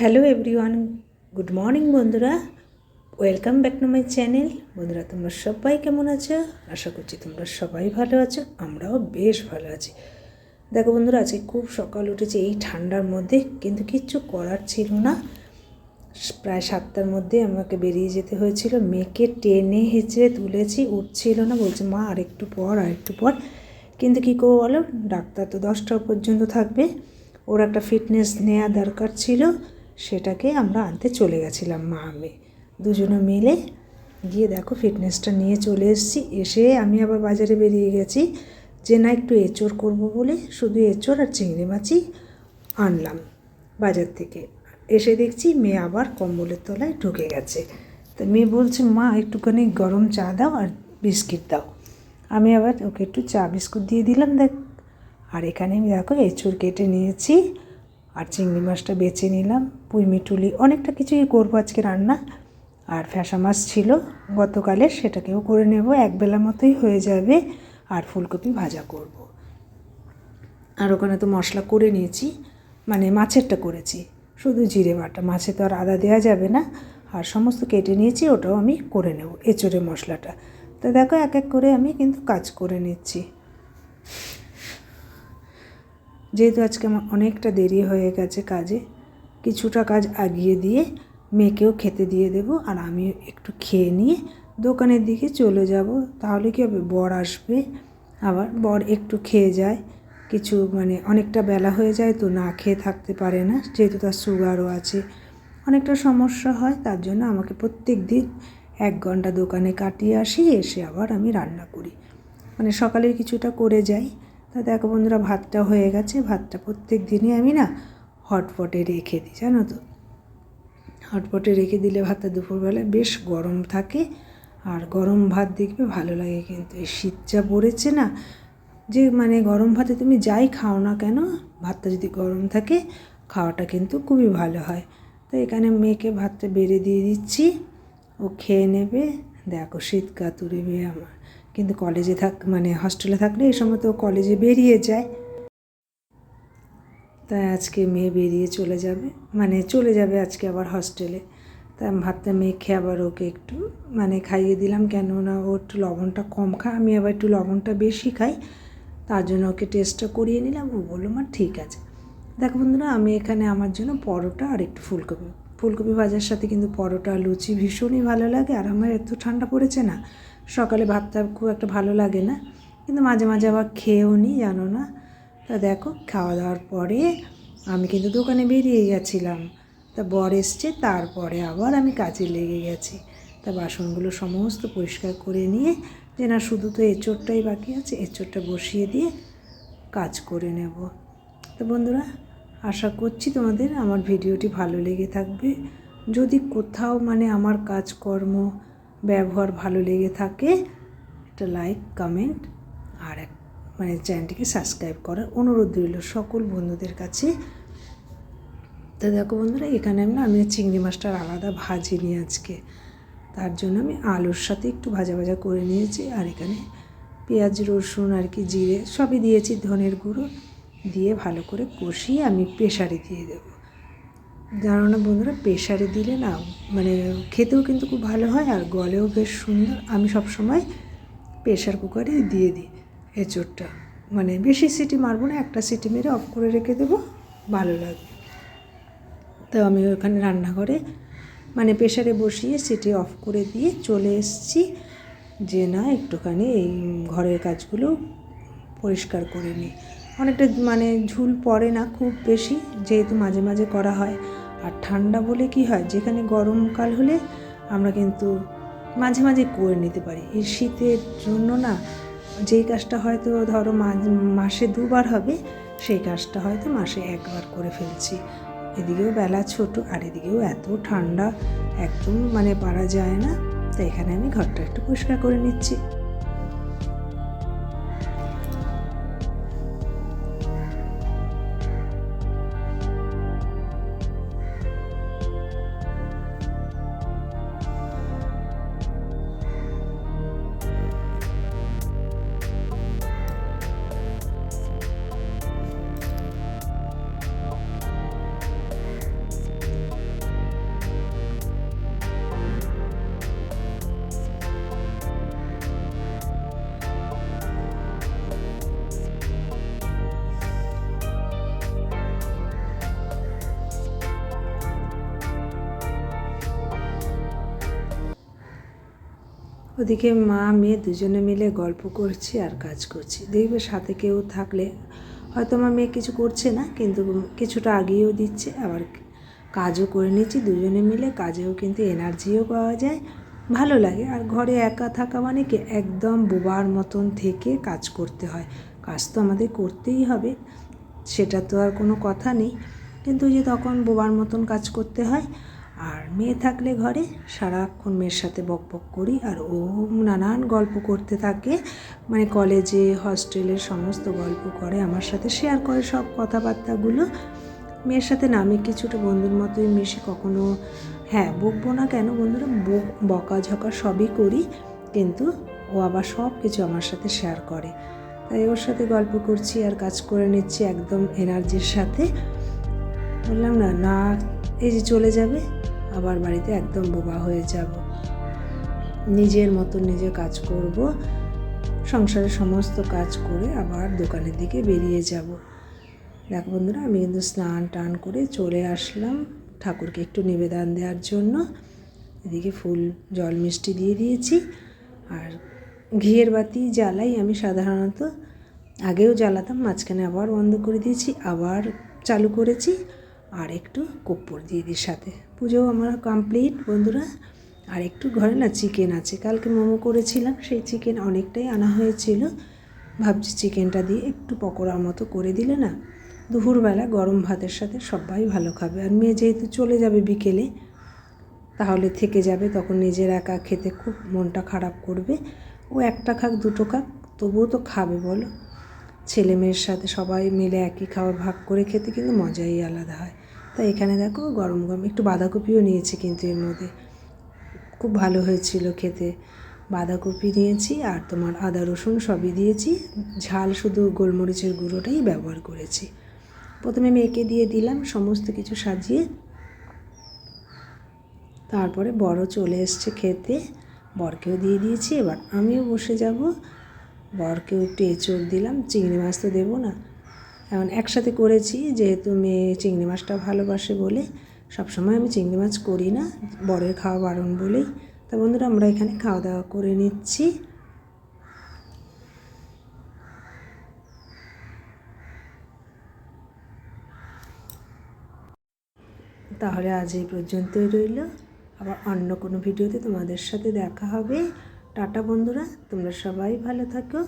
Hello everyone, good morning বন্ধুরা। Welcome back to my channel. বন্ধুরা, তোমরা সবাই কেমন আছো? আশা করছি তোমরা সবাই ভালো আছো, আমরাও বেশ ভালো আছি। দেখো বন্ধুরা, আজকে খুব সকাল উঠেছে, এই ঠান্ডার মধ্যে কিন্তু কিচ্ছু করার ছিল না। প্রায় সাতটার মধ্যে আমাকে বেরিয়ে যেতে হয়েছিল। মেয়েকে টেনে হেঁচড়ে তুলেছি, উঠছিল না। বলছে, মা, আরেকটু পর আরেকটু পর। কিন্তু কী করব বলো? ডাক্তার তো দশটা পর্যন্ত থাকবে। ওর একটা ফিটনেস নেওয়া দরকার ছিল। সেটাকে আমরা আনতে চলে গেছিলাম মা আমি। দুজনে মিলে গিয়ে দেখো ফিটনেসটা নিয়ে চলে এসেছি। এসে আমি আবার বাজারে বেরিয়ে গেছি যে না একটু এঁচোড় করব বলে শুধু এঁচোড় আর চিংড়ি মাছই আনলাম বাজার থেকে। এসে দেখছি মেয়ে আবার কম্বলের তলায় ঢুকে গেছে। তো মেয়ে বলছে, মা, একটুখানি গরম চা দাও আর বিস্কিট দাও। আমি আবার ওকে একটু চা বিস্কুট দিয়ে দিলাম দেখ। আর এখানে আমি দেখো এঁচুর কেটে নিয়েছি। আর চিংড়ি মাছটা বেছে নিলাম, পুঁই মিটুলি, অনেকটা কিছুই করব আজকে রান্না। আর ফ্যাসা মাছ ছিল গতকালের সেটাকেও করে নেব একবেলা মতোই হয়ে যাবে, আর ফুলকপি ভাজা করব। আর ওখানে তো মশলা করে নিয়েছি মানে মাছেরটা করেছি, শুধু জিরে বাটা। মাছে তো আর আদা দেওয়া যাবে না, আর সমস্ত কেটে নিয়েছি, ওটাও আমি করে নেব, এঁচড়ে মশলাটা। তো দেখো, এক এক করে আমি কিন্তু কাজ করে নিচ্ছি। যেহেতু আজকে আমার অনেকটা দেরি হয়ে গেছে কাজে, কিছুটা কাজ আগিয়ে দিয়ে মেয়েকেও খেতে দিয়ে দেব আর আমি একটু খেয়ে নিয়ে দোকানের দিকে চলে যাব। তাহলে কী হবে? বর আসবে, আবার বর একটু খেয়ে যায়। কিছু মানে অনেকটা বেলা হয়ে যায় তো না খেয়ে থাকতে পারে না, যেহেতু তার সুগারও আছে। অনেকটা সমস্যা হয়, তার জন্য আমাকে প্রত্যেক দিন এক ঘণ্টা দোকানে কাটিয়ে আসি এসে আবার আমি রান্না করি। মানে সকালের কিছুটা করে যাই। তা দেখো বন্ধুরা, ভাতটা হয়ে গেছে। ভাতটা প্রত্যেক দিনই আমি না হটপটে রেখে দিই, জানো তো? হটপটে রেখে দিলে ভাতটা দুপুরবেলা বেশ গরম থাকে, আর গরম ভাত দেখবে ভালো লাগে কিন্তু এই শীত যা পড়েছে না, যে মানে গরম ভাতে তুমি যাই খাও না কেন, ভাতটা যদি গরম থাকে, খাওয়াটা কিন্তু খুবই ভালো হয়। তো এখানে মেয়েকে ভাতটা বেড়ে দিয়ে দিচ্ছি, ও খেয়ে নেবে। দেখো শীত কাতুরিবে আমার। কিন্তু কলেজে থাক মানে হস্টেলে থাকলে এই সময় তো কলেজে বেরিয়ে যায়। তাই আজকে মেয়ে বেরিয়ে চলে যাবে মানে চলে যাবে আজকে আবার হস্টেলে তাই আমি ভাতটা মেখে আবার ওকে একটু মানে খাইয়ে দিলাম কেননা ও একটু লবণটা কম খায়, আমি আবার একটু লবণটা বেশি খাই। তার জন্য ওকে টেস্টটা করিয়ে নিলাম, ও বলল, মা, ঠিক আছে। দেখো বন্ধুরা, আমি এখানে আমার জন্য পরোটা আর একটু ফুলকপি। ফুলকপি ভাজার সাথে কিন্তু পরোটা লুচি ভীষণই ভালো লাগে, আর আমার এত ঠান্ডা পড়েছে না। সকালে ভাতটা খুব একটা ভালো লাগে না। কিন্তু মাঝে মাঝে আবার খেয়েও নিই জানো না। তা দেখো খাওয়া দাওয়ার পরে আমি কিন্তু দোকানে বেরিয়ে গেছিলাম। তা বর এসছে, তারপরে আবার আমি কাজে লেগে গেছি। তা বাসনগুলো সমস্ত পরিষ্কার করে নিয়ে, যে না শুধু তো এঁচোড়টাই বাকি আছে, এঁচোড়টা বসিয়ে দিয়ে কাজ করে নেব। তো বন্ধুরা, আশা করছি তোমাদের আমার ভিডিওটি ভালো লেগে থাকবে। যদি কোথাও মানে আমার কাজকর্ম ব্যবহার ভালো লেগে থাকে, একটা লাইক কমেন্ট আর এক মানে চ্যানেলটিকে সাবস্ক্রাইব করার অনুরোধ রইল সকল বন্ধুদের কাছে। তো দেখো বন্ধুরা, এখানে না, আমি চিংড়ি মাছটার আলাদা ভাজিনি আজকে। তার জন্য আমি আলুর সাথে একটু ভাজা ভাজা করে নিয়েছি, আর এখানে পেঁয়াজ, রসুন, আর কি জিরে সবই দিয়েছি, ধনের গুঁড়ো দিয়ে ভালো করে কষিয়ে আমি প্রেশারে দিয়ে দেবো। জানো না বন্ধুরা প্রেশারে দিলে না মানে খেতেও কিন্তু খুব ভালো হয় আর গলেও বেশ সুন্দর। আমি সবসময় প্রেশার কুকারেই দিয়ে দিই এঁচোড়টা। মানে বেশি সিটি মারবো না, একটা সিটি মেরে অফ করে রেখে দেবো, ভালো লাগবে। তো আমি ওখানে রান্নাঘরে মানে প্রেশারে বসিয়ে সিটি অফ করে দিয়ে চলে এসেছি যে না, একটুখানি এই ঘরের কাজগুলো পরিষ্কার করে নিই। অনেকটা মানে ঝুল পড়ে না খুব বেশি, যেহেতু মাঝে মাঝে করা হয়। আর ঠান্ডা বলে কি হয়? যেখানে গরমকাল হলে আমরা কিন্তু মাঝে মাঝে করে নিতে পারি। এই শীতের জন্য না, যেই কাজটা হয়তো ধরো মাসে দুবার হবে, সেই কাজটা হয়তো মাসে একবার করে ফেলছি। এদিকেও বেলা ছোট, আর এদিকেও এত ঠান্ডা, একদম মানে পারা যায় না। তাই এখানে আমি ঘরটা একটু পরিষ্কার করে নিচ্ছি। ওদিকে মা, মেয়ে দুজনে মিলে গল্প করছি আর কাজ করছি। দেখবে সাথে কেউ থাকলে হয়তো আমার মেয়ে কিছু করছে না, কিন্তু কিছুটা আগিয়েও দিচ্ছে, আবার কাজও করে নিচ্ছি। দুজনে মিলে কাজেও কিন্তু এনার্জিও পাওয়া যায়, ভালো লাগে। আর ঘরে একা থাকা মানে কি, একদম বোবার মতন থেকে কাজ করতে হয়। কাজ তো আমাদের করতেই হবে, সেটা তো আর কোনো কথা নেই। কিন্তু যে তখন বোবার মতন কাজ করতে হয় আর মেয়ে থাকলে ঘরে সারাক্ষণ মেয়ের সাথে বক বক করি আর ও নানান গল্প করতে থাকে। মানে কলেজে হস্টেলের সমস্ত গল্প করে, আমার সাথে শেয়ার করে সব কথাবার্তাগুলো। মেয়ের সাথে না আমি কিছুটা বন্ধুর মতোই মিশি কখনো। হ্যাঁ বকবো না কেন বন্ধুরা? বক, বকাঝকা সবই করি, কিন্তু ও আবার সব কিছু আমার সাথে শেয়ার করে। তাই ওর সাথে গল্প করছি আর কাজ করে নিচ্ছি একদম এনার্জির সাথে। বললাম না না, এই যে চলে যাবে। আবার বাড়িতে একদম বোবা হয়ে যাব। নিজের মতো নিজে কাজ করব। সংসারের সমস্ত কাজ করে আবার দোকানের দিকে বেরিয়ে যাব। দেখ বন্ধুরা, আমি কিন্তু স্নান টান করে চলে আসলাম ঠাকুরকে একটু নিবেদন দেওয়ার জন্য। এদিকে ফুল, জল, মিষ্টি দিয়ে দিয়েছি। আর ঘিয়ের বাতি জ্বালাই আমি সাধারণত আগেও জ্বালাতাম, মাঝখানে আবার বন্ধ করে দিয়েছি, আবার চালু করেছি। আর একটু কপ্পর দিয়ে দিই সাথে। পুজো আমার কমপ্লিট বন্ধুরা। আর একটু ঘরে না চিকেন আছে। কালকে মোমো করেছিলাম, সেই চিকেন অনেকটাই আনা হয়েছিল। ভাবছি চিকেনটা দিয়ে একটু পকোড়ার মতো করে দিলে না, দুপুরবেলা গরম ভাতের সাথে সবাই ভালো খাবে। আর মেয়ে যেহেতু চলে যাবে বিকেলে, তাহলে থেকে যাবে, তখন নিজের একা খেতে খুব মনটা খারাপ করবে। ও একটা খাক, দুটো খাক, তবুও তো খাবে, বলো। ছেলে মেয়ের সাথে সবাই মিলে একই খাবার ভাগ করে খেতে কিন্তু মজাই আলাদা হয়। তাই এখানে দেখো গরম গরম একটু বাঁধাকপিও নিয়েছি কিন্তু এর মধ্যে। খুব ভালো হয়েছিল খেতে। বাঁধাকপি নিয়েছি আর তোমার আদা, রসুন সবই দিয়েছি। ঝাল শুধু গোলমরিচের গুঁড়োটাই ব্যবহার করেছি। প্রথমে মেয়েকে দিয়ে দিলাম সমস্ত কিছু সাজিয়ে। তারপরে বড় চলে এসছে খেতে। বরকেও দিয়ে দিয়েছি, এবার আমিও বসে যাব। বরকেও একটু এঁচড় দিলাম, চিংড়ি মাছ তো দেবো না। এখন একসাথে করেছি, যেহেতু মেয়ে চিংড়ি মাছটা ভালোবাসে বলে। সবসময় আমি চিংড়ি মাছ করি না, বরের খাওয়া বারণ বলেই। তা বন্ধুরা, আমরা এখানে খাওয়া দাওয়া করে নিচ্ছি। তাহলে আজ এই পর্যন্তই রইল। আবার অন্য কোনো ভিডিওতে তোমাদের সাথে দেখা হবে। টাটা বন্ধুরা, তোমরা সবাই ভালো থাকো।